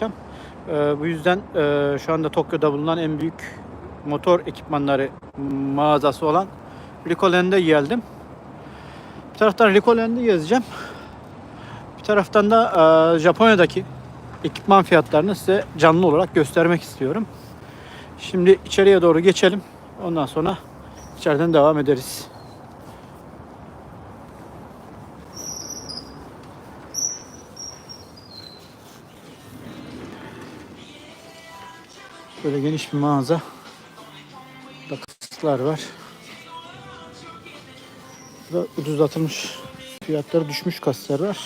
bakacağım. Ee, bu yüzden e, şu anda Tokyo'da bulunan en büyük motor ekipmanları mağazası olan Ricoland'e geldim. Bir taraftan Ricoland'i gezeceğim. Bir taraftan da e, Japonya'daki ekipman fiyatlarını size canlı olarak göstermek istiyorum. Şimdi içeriye doğru geçelim. Ondan sonra içeriden devam ederiz. Böyle geniş bir mağaza. Burada kasıklar var. Burada ucuzlatılmış fiyatları düşmüş kaslar var.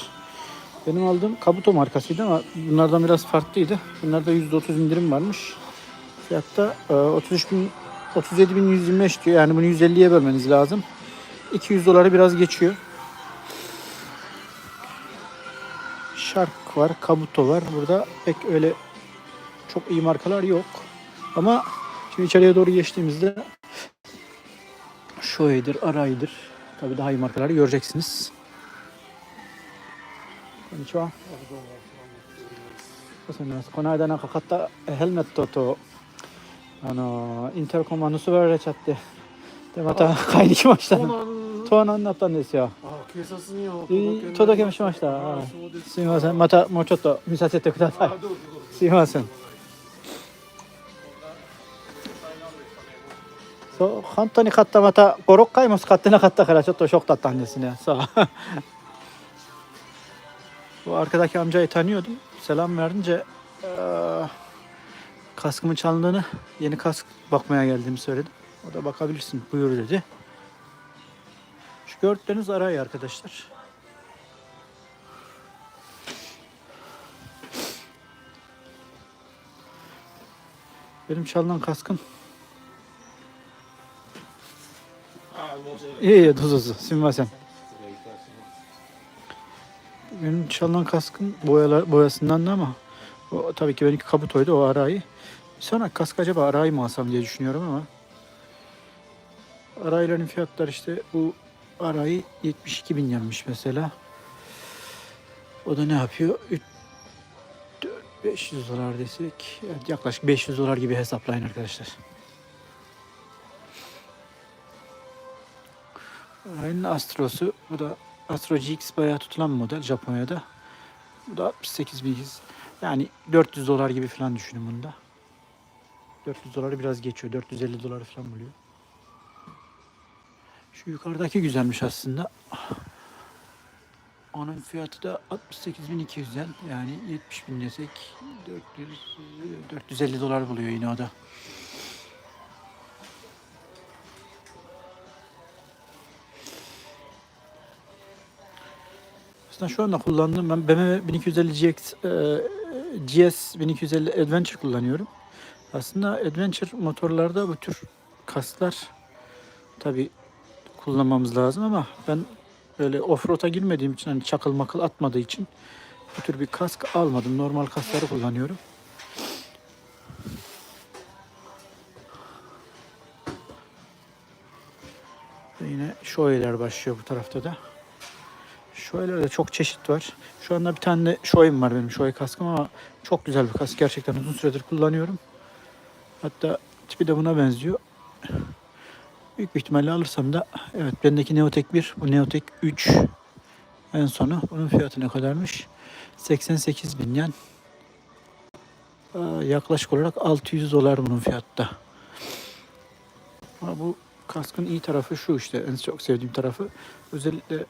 Benim aldığım Kabuto markasıydı ama bunlardan biraz farklıydı. Bunlarda %30 indirim varmış. Fiyatta e, 33 bin 37.125 diyor. Yani bunu 150'ye bölmeniz lazım. 200 doları biraz geçiyor. Shark var, Kabuto var. Burada pek öyle çok iyi markalar yok. Ama şimdi içeriye doğru geçtiğimizde Shoei'dir, Arai'dir. Tabii daha iyi markaları göreceksiniz. Konnichiwa. そうですねこの間なんか買ったヘルメットとあのインターコンが盗まれちゃってでまた買いに来ました盗難盗難になったんですよあ警察にはえ届けもしましたあはいそうですすいませんまたもうちょっと見させてくださいあどうぞどうぞすいません そう本当に買ったまた56回も使ってなかったからちょっとショックだったんですねそう Bu arkadaki amcayı tanıyordum. Selam verince eee, kaskımın çalındığını, yeni kask bakmaya geldiğimi söyledim. O da bakabilirsin buyur dedi. Şu gördükleriniz arayı arkadaşlar. Benim çalınan kaskın あ申し訳ない İyi iyi dur dur dur. Sinmasen. 失礼いたします Benim çalınan kaskın boyalar, boyasından da ama o, tabii ki benimki kabutoydu o arayı. Bir sonraki kask acaba arayı mı alsam diye düşünüyorum ama arayların fiyatları işte bu arayı 72 bin yenmiş mesela. O da ne yapıyor? 3, 500 dolar desek evet, yaklaşık 500 dolar gibi hesaplayın arkadaşlar. Arayın Astro'su bu da Astro GX bayağı tutulan bir model Japonya'da. Bu da 68 bin yani 400 dolar gibi falan düşünün bunda. 400 doları biraz geçiyor. 450 doları falan buluyor. Şu yukarıdaki güzelmiş aslında. Onun fiyatı da 68.200 yen. Yani 70 bin desek 400, 450 dolar buluyor yine o da. Aslında şu anda kullandığım ben BMW 1250 GX, e, GS 1250 Adventure kullanıyorum. Aslında Adventure motorlarda bu tür kasklar tabi kullanmamız lazım ama ben böyle offroad'a girmediğim için hani çakıl makıl atmadığı için bu tür bir kask almadım. Normal kaskları kullanıyorum. Yine Shoei'ler başlıyor bu tarafta da. Shoei'lerde çok çeşit var. Şu anda bir tane de Shoei'm var benim Shoei kaskım ama çok güzel bir kask. Gerçekten uzun süredir kullanıyorum. Hatta tipi de buna benziyor. Büyük bir ihtimalle alırsam da evet bendeki Neotek 1, bu Neotek 3 en sonu. Bunun fiyatı ne kadarmış? 88 bin yen. Yaklaşık olarak 600 dolar bunun fiyatta. Ama bu kaskın iyi tarafı şu işte en çok sevdiğim tarafı. Özellikle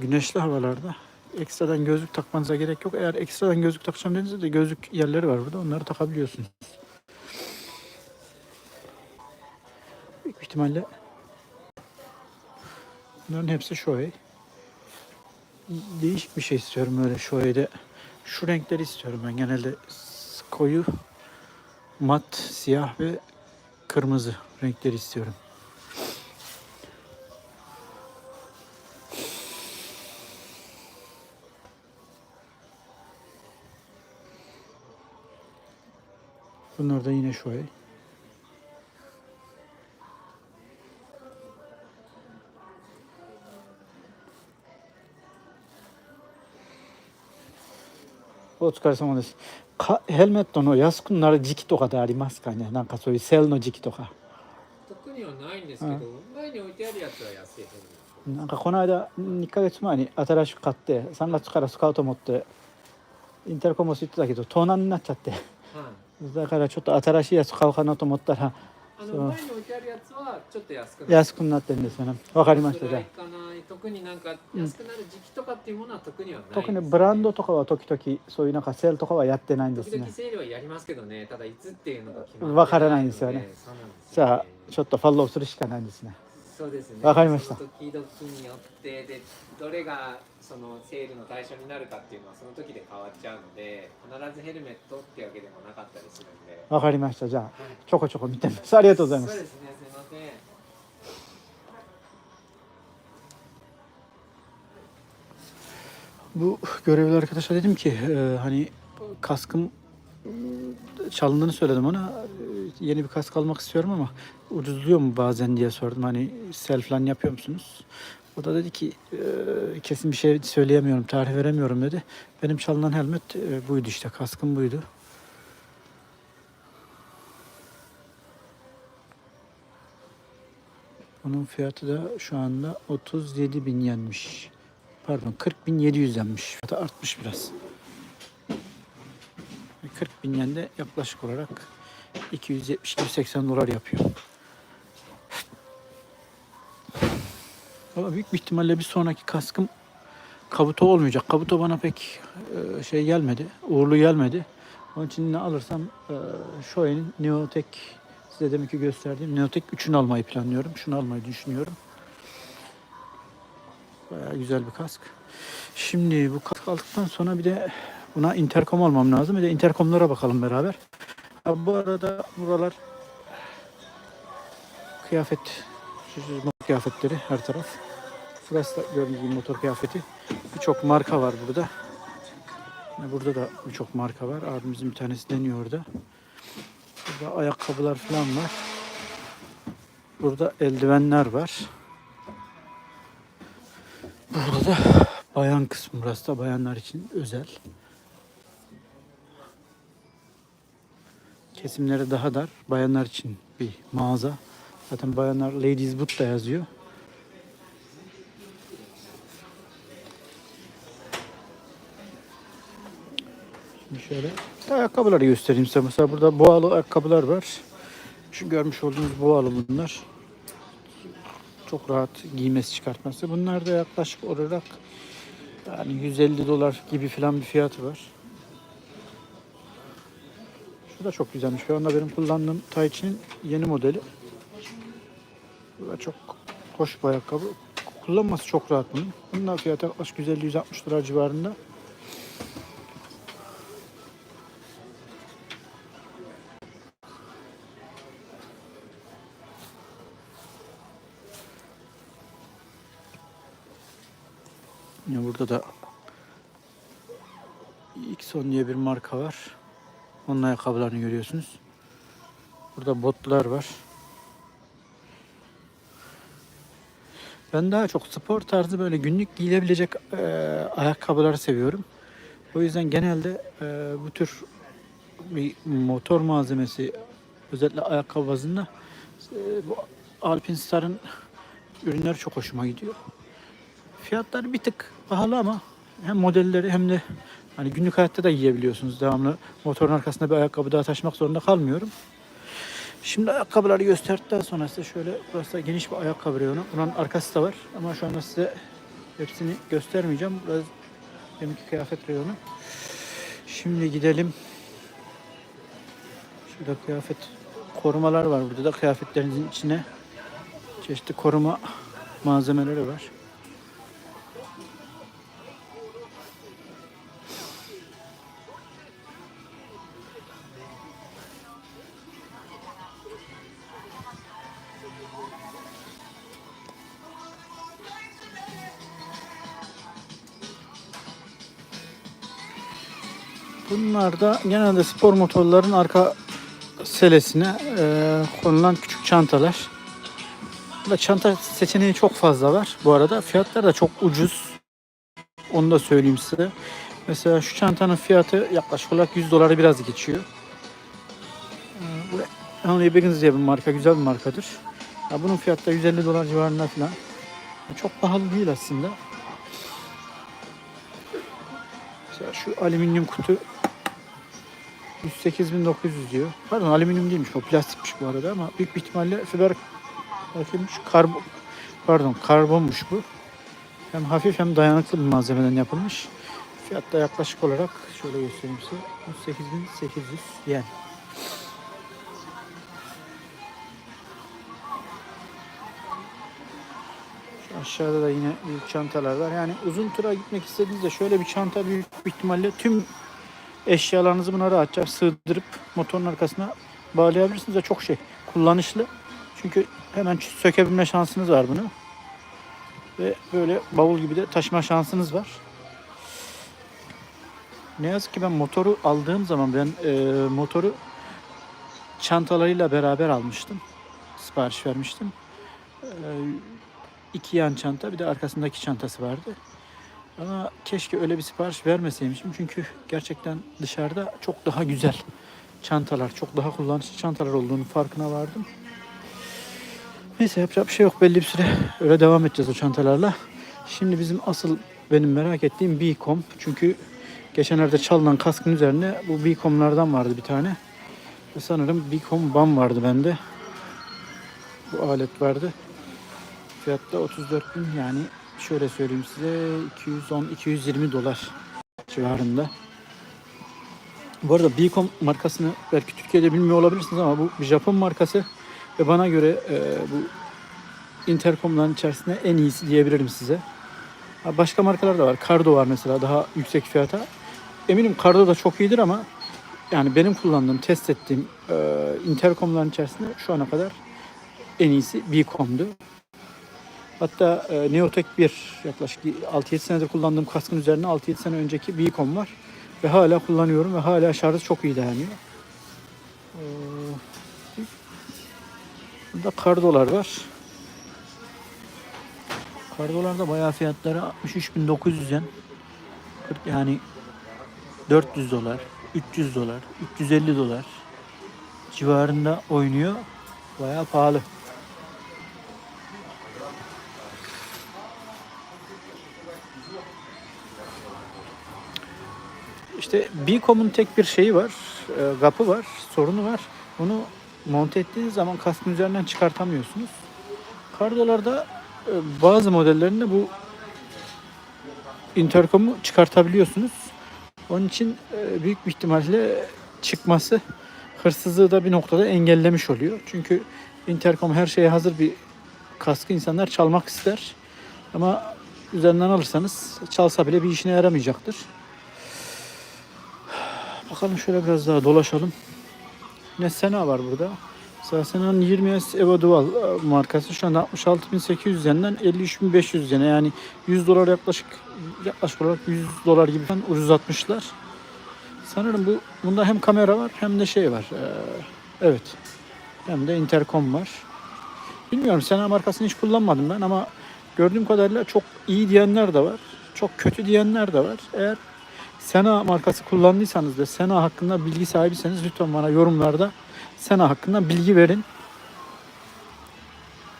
güneşli havalarda ekstradan gözlük takmanıza gerek yok. Eğer ekstradan gözlük takacağım dediğinizde de gözlük yerleri var burada. Onları takabiliyorsunuz. Büyük ihtimalle bunların hepsi Shoei. Değişik bir şey istiyorum öyle Shoei'de. Şu renkleri istiyorum ben genelde koyu mat, siyah ve kırmızı renkleri istiyorum. Bunlar da yine Shoei. お疲れ様です。かヘルメットの安くなる時期とかでありますかねなんかそういうセールの時期とか。特にはないんですけど、前に置いてあるやつは安い方なんかこの間2ヶ月前に新しく買って3月から使おうと思ってインテルコモス言ってたけど盗難になっちゃってはい。だからちょっと新しいやつ買おうかなと思ったらあの前に置いてあるやつはちょっと安く。安くなってるんですよね。わかりましたじゃ特になんか安くなる時期とかっていうものは特にはないです、特にブランドとかは時々そういうなんかセールとかはやってないんです時々ねセールはやりますけどね、ただいつっていうのが決まわからないんですよね。じゃあちょっとフォローするしかないんですねそうですね。わかりましたその時々によってでどれがそのセールの対象になるかっていうのはその時で変わっちゃうので、必ずヘルメットってわけでもなかったりするんで。わかりましたじゃあはいちょこちょこ見てみますありがとうございますそうですね、すみません。Bu görevli arkadaşa dedim ki e, hani kaskım e, çalındığını söyledim ona. E, Yeni bir kask almak istiyorum ama ucuzluyor mu bazen diye sordum. Hani sel falan yapıyor musunuz? O da dedi ki e, kesin bir şey söyleyemiyorum, tarih veremiyorum dedi. Benim çalınan helmet e, buydu işte, kaskım buydu. Bunun fiyatı da şu anda 37 bin yenmiş. Pardon 40 bin 700 yenmiş. Fiyatı artmış biraz. 40 bin yen de yaklaşık olarak 270-280 dolar yapıyor. Ama büyük bir ihtimalle bir sonraki kaskım kabuto olmayacak. Kabuto bana pek e, şey gelmedi, uğurlu gelmedi. Onun için ne alırsam e, Shoei'nin Neotek size deminki gösterdiğim Neotek 3'ünü almayı planlıyorum. Şunu almayı düşünüyorum. Bayağı güzel bir kask. Şimdi bu kask aldıktan sonra bir de buna interkom almam lazım. Bir de interkomlara bakalım beraber. Ha, bu arada buralar kıyafet motor kıyafetleri her taraf. Burası da gördüğünüz gibi motor kıyafeti. Birçok marka var burada. Burada da birçok marka var. Abimizin bir tanesi deniyor orada. Burada ayakkabılar falan var. Burada eldivenler var. Burada da bayan kısmı burası da bayanlar için özel. Kesimleri daha dar. Bayanlar için bir mağaza. Zaten bayanlar Ladies Boot da yazıyor. Şimdi şöyle ayakkabıları göstereyim size. Mesela burada boğalı ayakkabılar var. Şu görmüş olduğunuz boğalı bunlar çok rahat giymesi çıkartması. Bunlar da yaklaşık olarak yani 150 dolar gibi falan bir fiyatı var. Şu da çok güzelmiş. Şu anda benim kullandığım Taichi'nin yeni modeli. Bu da çok hoş bir ayakkabı. Kullanması çok rahat bunun. Bunun da fiyatı yaklaşık 150-160 dolar civarında. Yine burada da Xon diye bir marka var. Onun ayakkabılarını görüyorsunuz. Burada botlar var. Ben daha çok spor tarzı böyle günlük giyilebilecek e, ayakkabıları seviyorum. O yüzden genelde e, bu tür bir motor malzemesi özellikle ayakkabı bazında e, bu Alpinstar'ın ürünleri çok hoşuma gidiyor. Fiyatları bir tık pahalı ama hem modelleri hem de hani günlük hayatta da giyebiliyorsunuz. Devamlı motorun arkasında bir ayakkabı daha taşımak zorunda kalmıyorum. Şimdi ayakkabıları gösterdikten sonra size şöyle burası da geniş bir ayakkabı reyonu. Bunun arkası da var ama şu anda size hepsini göstermeyeceğim. Biraz deminki kıyafet reyonu. Şimdi gidelim. Şurada kıyafet korumalar var. Burada da kıyafetlerinizin içine çeşitli koruma malzemeleri var. Bunlar da genelde spor motorların arka selesine e, konulan küçük çantalar. Burada çanta seçeneği çok fazla var bu arada. Fiyatlar da çok ucuz. Onu da söyleyeyim size. Mesela şu çantanın fiyatı yaklaşık olarak 100 doları biraz geçiyor. Henry Biggins diye bir marka, güzel bir markadır. Ya bunun fiyatı da 150 dolar civarında falan. Çok pahalı değil aslında. Mesela şu alüminyum kutu 108.900 diyor. Pardon alüminyum değilmiş o plastikmiş bu arada ama büyük bir ihtimalle fiber bakayım şu karbon pardon karbonmuş bu. Hem hafif hem dayanıklı bir malzemeden yapılmış. Fiyat da yaklaşık olarak şöyle göstereyim size. 108.800 yen. Şu aşağıda da yine büyük çantalar var. Yani uzun tura gitmek istediğinizde şöyle bir çanta büyük ihtimalle tüm eşyalarınızı buna rahatça sığdırıp motorun arkasına bağlayabilirsiniz ve çok şey kullanışlı. Çünkü hemen sökebilme şansınız var bunu. Ve böyle bavul gibi de taşıma şansınız var. Ne yazık ki ben motoru aldığım zaman ben e, motoru çantalarıyla beraber almıştım. Sipariş vermiştim. E, iki yan çanta bir de arkasındaki çantası vardı. Ama keşke öyle bir sipariş vermeseymişim. Çünkü gerçekten dışarıda çok daha güzel çantalar, çok daha kullanışlı çantalar olduğunu farkına vardım. Neyse yapacak bir şey yok. Belli bir süre öyle devam edeceğiz o çantalarla. Şimdi bizim asıl benim merak ettiğim Bicom. Çünkü geçenlerde çalınan kaskın üzerine bu Bicom'lardan vardı bir tane. Ve sanırım Bicom BAM vardı bende. Bu alet vardı. Fiyatta 34 bin yani şöyle söyleyeyim size 210-220 dolar civarında. Bu arada Bicom markasını belki Türkiye'de bilmiyor olabilirsiniz ama bu bir Japon markası ve bana göre e, bu interkomların içerisinde en iyisi diyebilirim size. Başka markalar da var. Cardo var mesela daha yüksek fiyata. Eminim Cardo da çok iyidir ama yani benim kullandığım, test ettiğim e, interkomların içerisinde şu ana kadar en iyisi Bicom'du. Hatta e, Neotek 1 yaklaşık 6-7 senedir kullandığım kaskın üzerine 6-7 sene önceki Bicom var. Ve hala kullanıyorum ve hala şarjı çok iyi dayanıyor. Ee, Burada kardolar var. Kardolarda bayağı fiyatları 63.900 yen. 40 yani 400 dolar, 300 dolar, 350 dolar civarında oynuyor. Bayağı pahalı. İşte Bicom'un tek bir şeyi var, e, kapı var, sorunu var. Bunu monte ettiğiniz zaman kaskın üzerinden çıkartamıyorsunuz. Kardolarda e, bazı modellerinde bu interkomu çıkartabiliyorsunuz. Onun için e, büyük bir ihtimalle çıkması hırsızlığı da bir noktada engellemiş oluyor. Çünkü interkom her şeye hazır bir kaskı insanlar çalmak ister. Ama üzerinden alırsanız çalsa bile bir işine yaramayacaktır. Bakalım şöyle biraz daha dolaşalım. Ne Sena var burada. Mesela Sena'nın 20S Evo Dual e, markası şu anda 66.800 yenden 53.500 yene yani 100 dolar yaklaşık yaklaşık olarak 100 dolar gibi ucuzlatmışlar. Sanırım bu bunda hem kamera var hem de şey var. Ee, evet. Hem de interkom var. Bilmiyorum Sena markasını hiç kullanmadım ben ama gördüğüm kadarıyla çok iyi diyenler de var. Çok kötü diyenler de var. Eğer Sena markası kullandıysanız da Sena hakkında bilgi sahibiyseniz lütfen bana yorumlarda Sena hakkında bilgi verin.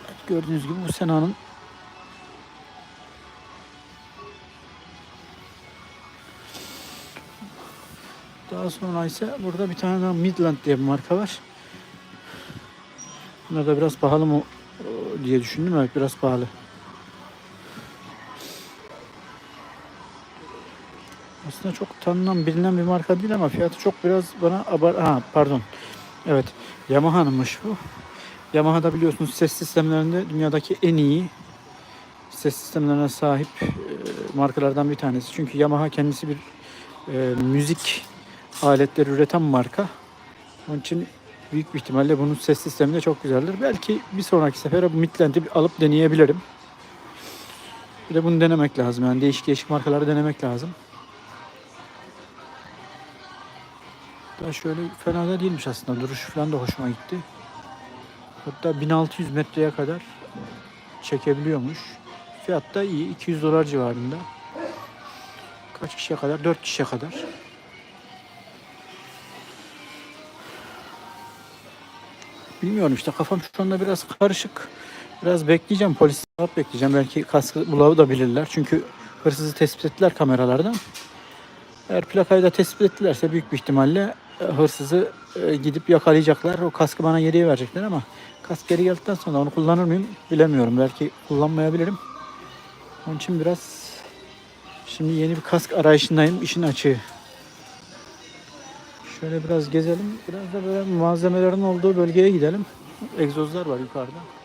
Evet, gördüğünüz gibi bu Sena'nın Daha sonra ise burada bir tane daha Midland diye bir marka var. Bunlar da biraz pahalı mı diye düşündüm. Evet biraz pahalı. Aslında çok tanınan bilinen bir marka değil ama fiyatı çok biraz bana abar ha pardon. Evet Yamaha'nınmış bu. Yamaha'da biliyorsunuz ses sistemlerinde dünyadaki en iyi ses sistemlerine sahip e, markalardan bir tanesi. Çünkü Yamaha kendisi bir e, müzik aletleri üreten marka. Onun için büyük bir ihtimalle bunun ses sistemi de çok güzeldir. Belki bir sonraki sefere bu Midland'i alıp deneyebilirim. Bir de bunu denemek lazım. Yani değişik değişik markaları denemek lazım. Daha şöyle fena da değilmiş aslında. Duruşu falan da hoşuma gitti. Hatta 1600 metreye kadar çekebiliyormuş. Fiyat da iyi. 200 dolar civarında. Kaç kişiye kadar? 4 kişiye kadar. Bilmiyorum işte kafam şu anda biraz karışık. Biraz bekleyeceğim. Polis cevap bekleyeceğim. Belki kaskı bulabilirler. Çünkü hırsızı tespit ettiler kameralardan. Eğer plakayı da tespit ettilerse büyük bir ihtimalle hırsızı e, gidip yakalayacaklar. O kaskı bana geriye verecekler ama kask geri geldikten sonra onu kullanır mıyım bilemiyorum. Belki kullanmayabilirim. Onun için biraz şimdi yeni bir kask arayışındayım. işin açığı. Şöyle biraz gezelim. Biraz da böyle malzemelerin olduğu bölgeye gidelim. Egzozlar var yukarıda.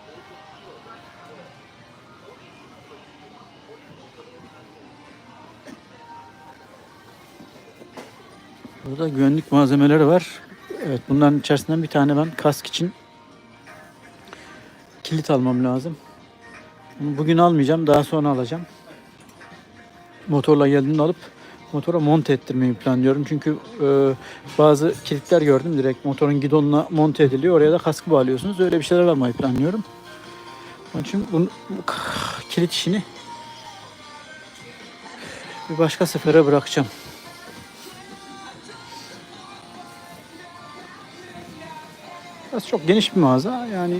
Burada güvenlik malzemeleri var. Evet bunların içerisinden bir tane ben kask için kilit almam lazım. Bugün almayacağım. Daha sonra alacağım. Motorla geldiğimde alıp motora monte ettirmeyi planlıyorum. Çünkü e, bazı kilitler gördüm direkt motorun gidonuna monte ediliyor. Oraya da kaskı bağlıyorsunuz. Öyle bir şeyler almayı planlıyorum. Onun için bunu, bu kilit işini bir başka sefere bırakacağım. Biraz çok geniş bir mağaza. Yani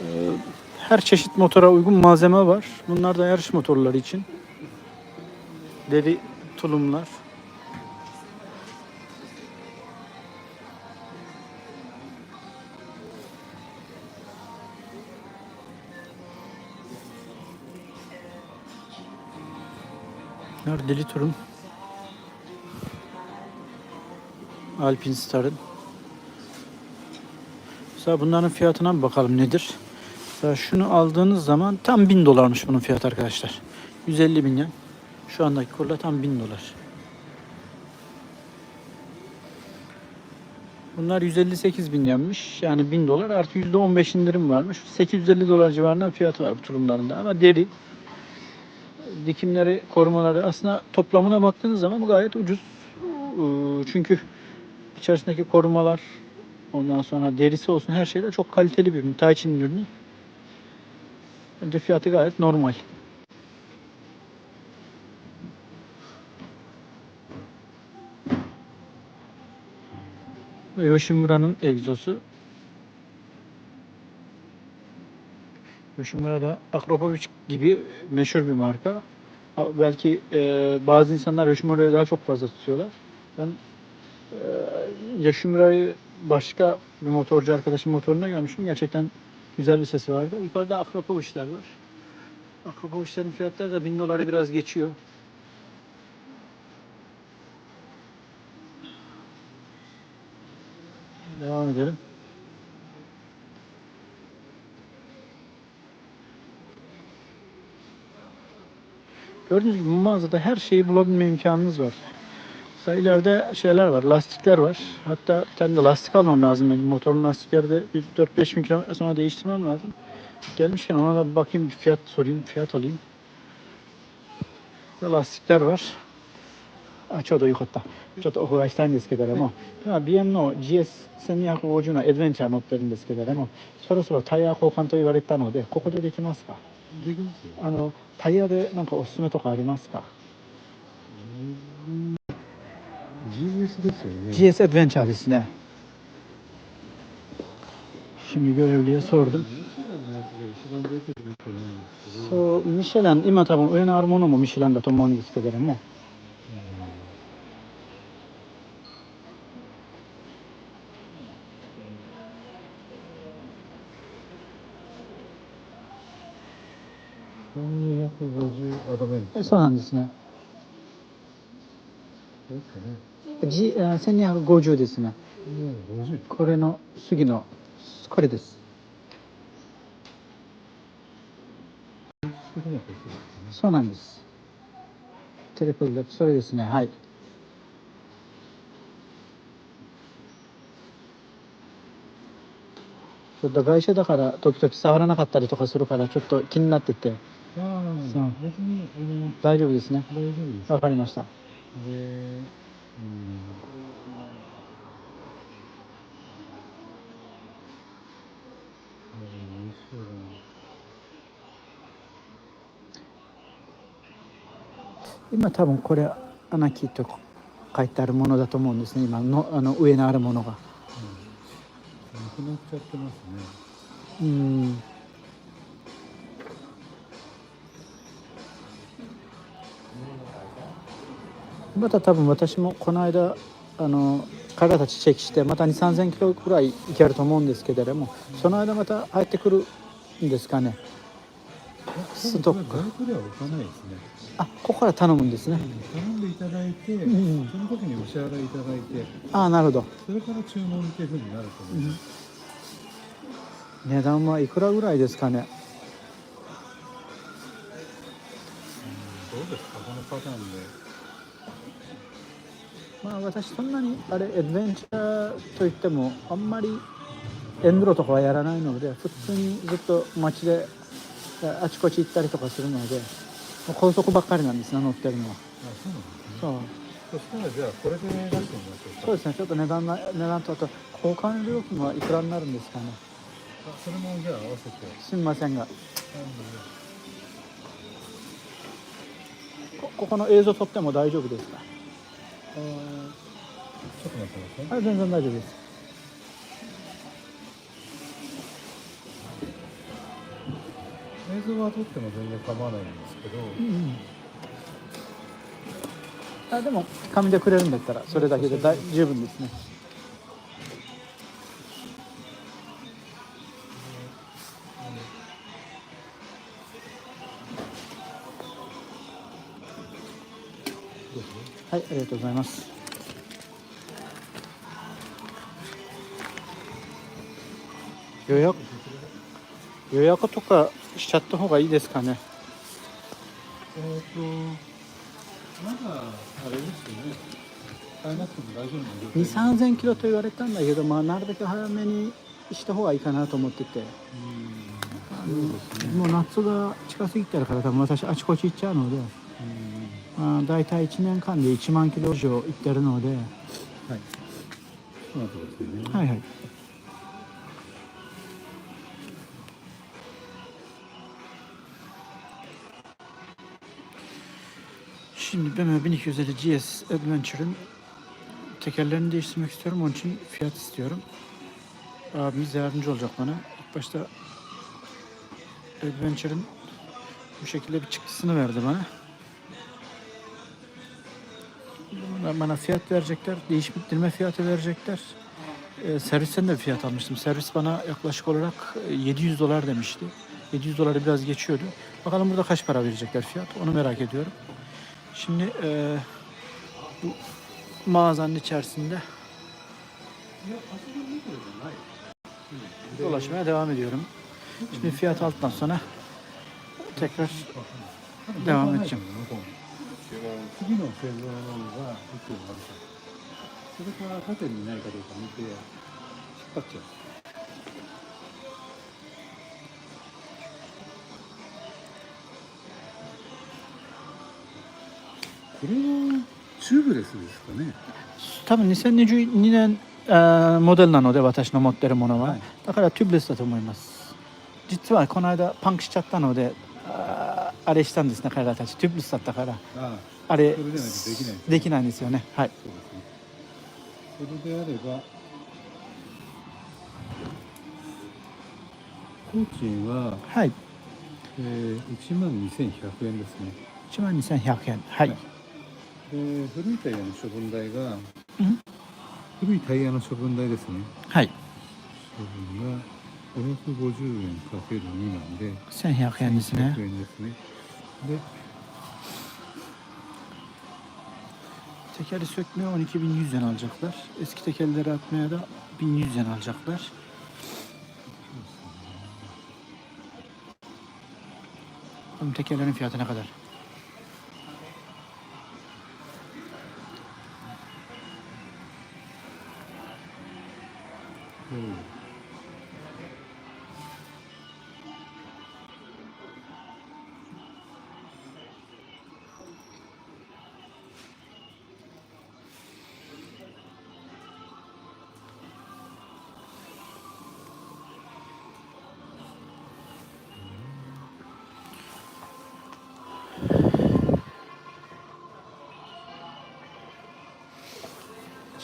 e, her çeşit motora uygun malzeme var. Bunlar da yarış motorları için. Deri tulumlar. Bunlar deli tulum. Alpine Star'ın. Mesela bunların fiyatına bakalım nedir. Mesela şunu aldığınız zaman tam 1000 dolarmış bunun fiyatı arkadaşlar. 150 bin yen. Şu andaki kurla tam 1000 dolar. Bunlar 158 bin yenmiş. Yani 1000 dolar artı %15 indirim varmış. 850 dolar civarında fiyatı var bu turumlarında. Ama deri dikimleri, korumaları aslında toplamına baktığınız zaman bu gayet ucuz. Ee, Çünkü içerisindeki korumalar ondan sonra derisi olsun her şeyde çok kaliteli bir ürün. Taichi'nin ürünü. Bence fiyatı gayet normal. Yoshimura'nın egzosu. Yoshimura da Akropovic gibi meşhur bir marka. Belki e, bazı insanlar Yoshimura'yı daha çok fazla tutuyorlar. Ben e, Yoshimura'yı başka bir motorcu arkadaşım motorunda görmüştüm. Gerçekten güzel bir sesi vardı. Yukarıda Akropovic'ler var. Akropovic'lerin fiyatları da 1000 doları biraz geçiyor. Devam edelim. Gördüğünüz gibi bu mağazada her şeyi bulabilme imkanınız var. Mesela ileride şeyler var, lastikler var. Hatta bir tane de lastik almam lazım benim. Motorun lastikleri de bir 4-5 bin kilometre sonra değiştirmem lazım. Gelmişken ona da bir bakayım, bir fiyat sorayım, fiyat alayım. Burada lastikler var. あちょうどよかった。ちょっとお伺いしたいんですけれども、今 BM の GS1250 のエドベンチャー乗ってるんですけれども、そろそろタイヤ交換と言われたので、ここでできますかできますよ。あの、タイヤでなんかおすすめとかありますか GS ですよね。 GS Adventure ですね。Şimdi görevliye sordum. のやつが一番出てると思うんですけど。そう、ミシェラン、今多分上のあるものもミシェランだと思うんですけれども、うん。1250アドベンチャー。そうなんですね。 ですかね。G、あ1250ですね。1250。これの次の、これです。そうなんです。テレポリだとそれですね。はい。ちょっと外車だから時々触らなかったりとかするからちょっと気になってて大丈夫ですね。わかりました。で、うん。今多分これアナキと書いてあるものだと思うんですね。今のあの上にあるものが。なくなっちゃってますね。うんまた多分私もこの間あの彼たちチェックしてまた2 3 0 0 0キロくらい行けると思うんですけれどもその間また入ってくるんですかね。ストックでは置かないですね。あここから頼むんですね。頼んでいただいて、んその時にお支払いいただいて。ああなるほど。それから注文っていうふうになると思います、値段はいくらぐらいですかね。どうですかこのパターンでまあ私そんなにあれアドベンチャーといってもあんまりエンドロとかはやらないので普通にずっと街でああちこち行ったりとかするので高速ばっかりなんですね乗ってるのは。あそうなんですね。そう。そしたらじゃあこれで出してみましょうか？そうですね。ちょっと値段な値段とあと交換料金はいくらになるんですかね。あそれもじゃあ合わせて。すみませんが。こここの映像撮っても大丈夫ですか？あーちょっと待ってくださいはい全然大丈夫です。映像は撮っても全然構わないんですけど、うん。あでも紙でくれるんだったらそれだけで大十分ですねはいありがとうございます。予約予約とかしちゃった方がいいですかね？えっ、とまだあれですよね。変えなくても大丈夫な2状態3 0 0 0キロと言われたんだけど、まあ、なるべく早めにした方がいいかなと思ってて、あうん。ねのもう夏が近すぎてるから多分私あちこち行っちゃうので、うんまあ、大体1年間で1万キロ以上行ってるので、はいそうなんですよねはいはいŞimdi ben 1250 GS Adventure'ın tekerlerini değiştirmek istiyorum. Onun için fiyat istiyorum. Abimiz yardımcı olacak bana. İlk başta Adventure'ın bu şekilde bir çıktısını verdi bana. Bana fiyat verecekler. Değiştirme fiyatı verecekler. Ee, servisten de fiyat almıştım. Servis bana yaklaşık olarak e, 700 dolar demişti. 700 doları biraz geçiyordu. Bakalım burada kaç para verecekler fiyat. Onu merak ediyorum. Şimdi e, bu mağazanın içerisinde dolaşmaya devam ediyorum. Şimdi fiyat aldıktan sonra tekrar devam edeceğim. 次の製造がいつあるかそれから縦にないかどうか見て引っ張っちゃうこれはチューブレスですかね。多分2022年あモデルなので私の持ってるものは、はいだからトゥーブレスだと思います。実はこの間パンクしちゃったのであれしたんですね彼らたち。トゥーブレスだったから。ああ。あれできない。んですよね。はい。そね。それであれば工賃は、はい。えー、1万2100円ですね。1万2100円。はい、はい。で古いタイヤの処分代がうん？古いタイヤの処分代ですね。はい。処分が550円かける2なんで1100円です100ね円ですね。で tekeri sökmeye 12100 yen alacaklar eski tekerleri atmaya da 1100 yen alacaklar Bakalım tekerlerin fiyatı ne kadar?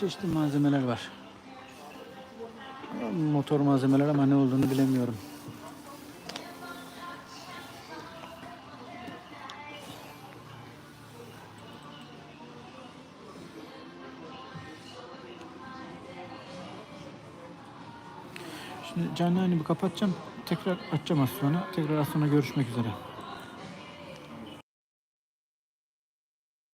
Çeşitli malzemeler var. Motor malzemeler ama ne olduğunu bilemiyorum. Şimdi canlı yayını bir kapatacağım. Tekrar açacağım az sonra. Tekrar az sonra görüşmek üzere.